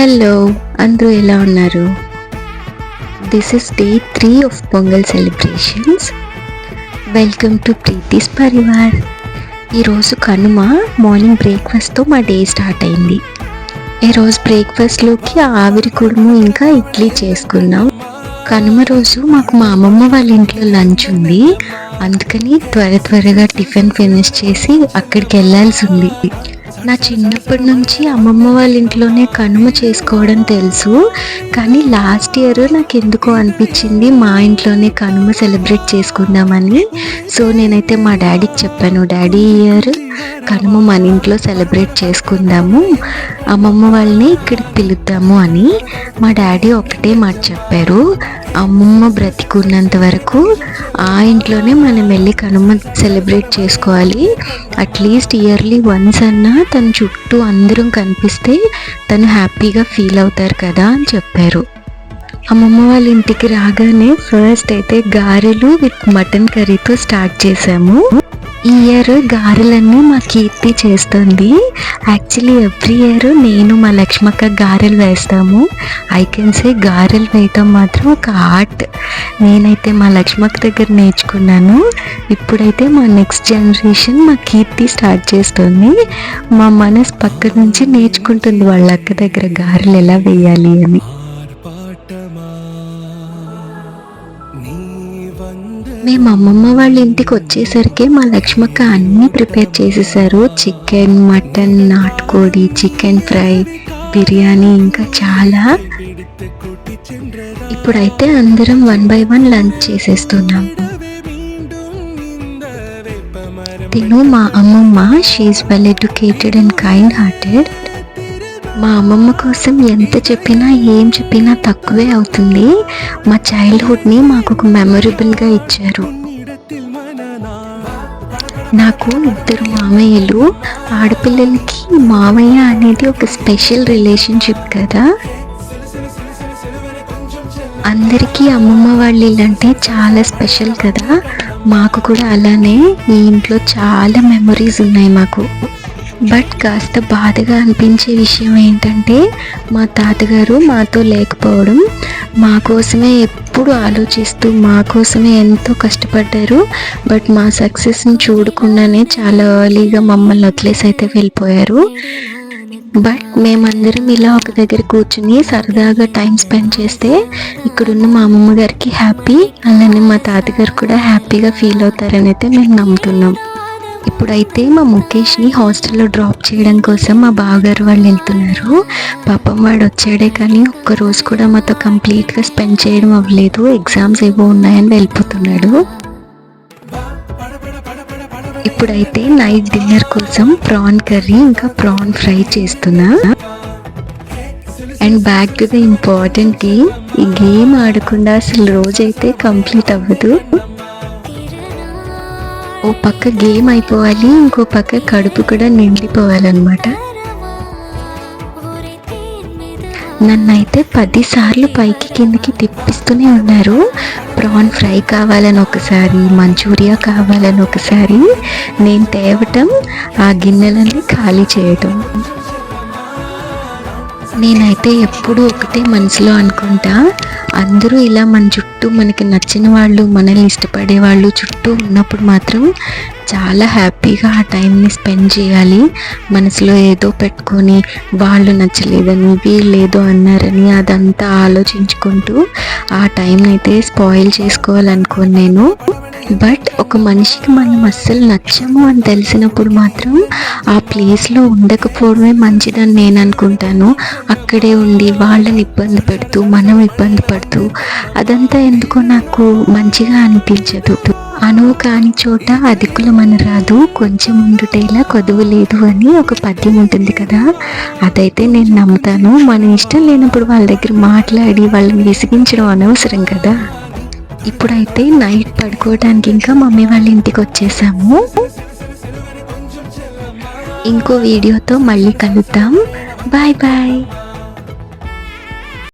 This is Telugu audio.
హలో అందరూ ఎలా ఉన్నారు? This is day three of Pongal celebrations welcome to Preethi's Parivar ఈరోజు కనుమ మార్నింగ్ బ్రేక్ఫాస్ట్తో మా డే స్టార్ట్ అయింది. ఈరోజు బ్రేక్ఫాస్ట్లోకి ఆవిరి కుడుము ఇంకా ఇడ్లీ చేసుకున్నాం కనుమ రోజు మాకు మా అమ్మమ్మ వాళ్ళ ఇంట్లో లంచ్ ఉంది. అందుకని త్వర త్వరగా టిఫిన్ ఫినిష్ చేసి అక్కడికి వెళ్ళాల్సి ఉంది. నా చిన్నప్పటి నుంచి అమ్మమ్మ వాళ్ళ ఇంట్లోనే కనుమ చేసుకోవడం తెలుసు. కానీ లాస్ట్ ఇయర్ నాకు ఎందుకో అనిపించింది మా ఇంట్లోనే కనుమ సెలబ్రేట్ చేసుకుందామని. సో నేనైతే మా డాడీకి చెప్పాను డాడీ ఇయర్ కనుమ మన ఇంట్లో సెలబ్రేట్ చేసుకుందాము. అమ్మమ్మ వాళ్ళని ఇక్కడికి పిలుద్దాము అని. మా డాడీ ఒకటే మాట చెప్పారు. అమ్మమ్మ బ్రతికున్నంత వరకు ఆ ఇంట్లోనే మనం వెళ్ళి కనుమ సెలబ్రేట్ చేసుకోవాలి. అట్లీస్ట్ ఇయర్లీ వన్స్ అన్నా తన చుట్టూ అందరం కనిపిస్తే తను హ్యాపీగా ఫీల్ అవుతారు కదా అని చెప్పారు. అమ్మమ్మ వాళ్ళ ఇంటికి రాగానే ఫస్ట్ అయితే గారెలు విత్ మటన్ కర్రీతో స్టార్ట్ చేసాము. ఇయర్ గారెలన్నీ మా కీర్తి చేస్తుంది. యాక్చువల్లీ ఎవ్రీ ఇయర్ నేను మా లక్ష్మక్క గారెలు వేస్తాము. ఐ కెన్ సే గారెలు వేయటం మాత్రం ఒక ఆర్ట్ నేనైతే మా లక్ష్మక్క దగ్గర నేర్చుకున్నాను. ఇప్పుడైతే మా నెక్స్ట్ జనరేషన్ మా కీర్తి స్టార్ట్ చేస్తుంది. మా మనస్ పక్క నుంచి నేర్చుకుంటుంది వాళ్ళ అక్క దగ్గర గారెలు ఎలా వేయాలి అని. మేము అమ్మమ్మ వాళ్ళ ఇంటికి వచ్చేసరికి మా లక్ష్మక్క అన్నీ ప్రిపేర్ చేసేసారు. చికెన్ మటన్ నాటుకోడి చికెన్ ఫ్రై బిర్యానీ ఇంకా చాలా. ఇప్పుడైతే అందరం వన్ బై వన్ లంచ్ చేసేస్తున్నాం. తిను మా అమ్మమ్మ she well educated and kind hearted మా అమ్మమ్మ కోసం ఎంత చెప్పినా ఏం చెప్పినా తక్కువే అవుతుంది. మా చైల్డ్హుడ్ని మాకు ఒక మెమొరబుల్గా ఇచ్చారు. నాకు ఇద్దరు మామయ్యలు. ఆడపిల్లలకి మామయ్య అనేది ఒక స్పెషల్ రిలేషన్షిప్ కదా. అందరికీ అమ్మమ్మ వాళ్ళ ఇల్లు అంటే చాలా స్పెషల్ కదా. మాకు కూడా అలానే ఈ ఇంట్లో చాలా మెమొరీస్ ఉన్నాయి మాకు. బట్ కాస్త బాధగా అనిపించే విషయం ఏంటంటే మా తాతగారు మాతో లేకపోవడం మా కోసమే ఎప్పుడు ఆలోచిస్తూ మా కోసమే ఎంతో కష్టపడ్డారు. బట్ మా సక్సెస్ని చూడకుండానే చాలా ఎర్లీగా మమ్మల్ని వదిలేసి అయితే వెళ్ళిపోయారు. బట్ మేమందరం ఇలా ఒక దగ్గర కూర్చుని సరదాగా టైం స్పెండ్ చేస్తే ఇక్కడున్న మా అమ్మమ్మ గారికి హ్యాపీ అలానే మా తాతగారు కూడా హ్యాపీగా ఫీల్ అవుతారని అయితే మేము నమ్ముతున్నాం. ఇప్పుడైతే మా ముఖేష్ని హాస్టల్లో డ్రాప్ చేయడం కోసం మా బావగారు వాళ్ళు వెళ్తున్నారు. పాపం వాడు వచ్చాడే కానీ ఒక్క రోజు కూడా మాతో కంప్లీట్గా స్పెండ్ చేయడం అవ్వలేదు. ఎగ్జామ్స్ ఏవో ఉన్నాయని వెళ్ళిపోతున్నాడు. ఇప్పుడైతే నైట్ డిన్నర్ కోసం ప్రాన్ కర్రీ ఇంకా ప్రాన్ ఫ్రై చేస్తున్నా. And back to the important game ఈ గేమ్ ఆడకుండా అసలు రోజైతే కంప్లీట్ అవ్వదు. ఓ పక్క గేమ్ అయిపోవాలి ఇంకో పక్క కడుపు కూడా నిండిపోవాలన్నమాట. నన్నైతే పదిసార్లు పైకి కిందకి తిప్పిస్తూనే ఉన్నారు. ప్రాన్ ఫ్రై కావాలని ఒకసారి మంచూరియా కావాలని ఒకసారి నేను తేవటం ఆ గిన్నెలని ఖాళీ చేయటం. నేనైతే ఎప్పుడు ఒకటే మనసులో అనుకుంటా అందరూ ఇలా మన చుట్టూ మనకి నచ్చిన వాళ్ళు మనల్ని ఇష్టపడే వాళ్ళు చుట్టూ ఉన్నప్పుడు మాత్రం చాలా హ్యాపీగా ఆ టైంని స్పెండ్ చేయాలి. మనసులో ఏదో పెట్టుకొని వాళ్ళు నచ్చలేదని వీళ్ళేదో అన్నారని అదంతా ఆలోచించుకుంటూ ఆ టైం అయితే స్పాయిల్ చేసుకోవాలనుకోను నేను. బట్ ఒక మనిషికి మనం అస్సలు నచ్చము అని తెలిసినప్పుడు మాత్రం ఆ ప్లేస్లో ఉండకపోవడమే మంచిదని నేను అనుకుంటాను. అక్కడే ఉండి వాళ్ళని ఇబ్బంది పెడుతూ మనం ఇబ్బంది పడుతూ అదంతా ఎందుకో నాకు మంచిగా అనిపించదు. అనువు కాని చోట అధికులమని రాదు. కొంచెం ఉండుటేలా కొదువు లేదు అని ఒక పద్యం ఉంటుంది కదా అదైతే నేను నమ్ముతాను. మన ఇష్టం లేనప్పుడు వాళ్ళ దగ్గర మాట్లాడి వాళ్ళని విసిగించడం అనవసరం కదా. ఇప్పుడైతే నైట్ పడుకోవడానికి ఇంకా మమ్మీ వాళ్ళ ఇంటికి వచ్చేసాము. ఇంకో వీడియోతో మళ్ళీ కలుద్దాం. Bye bye.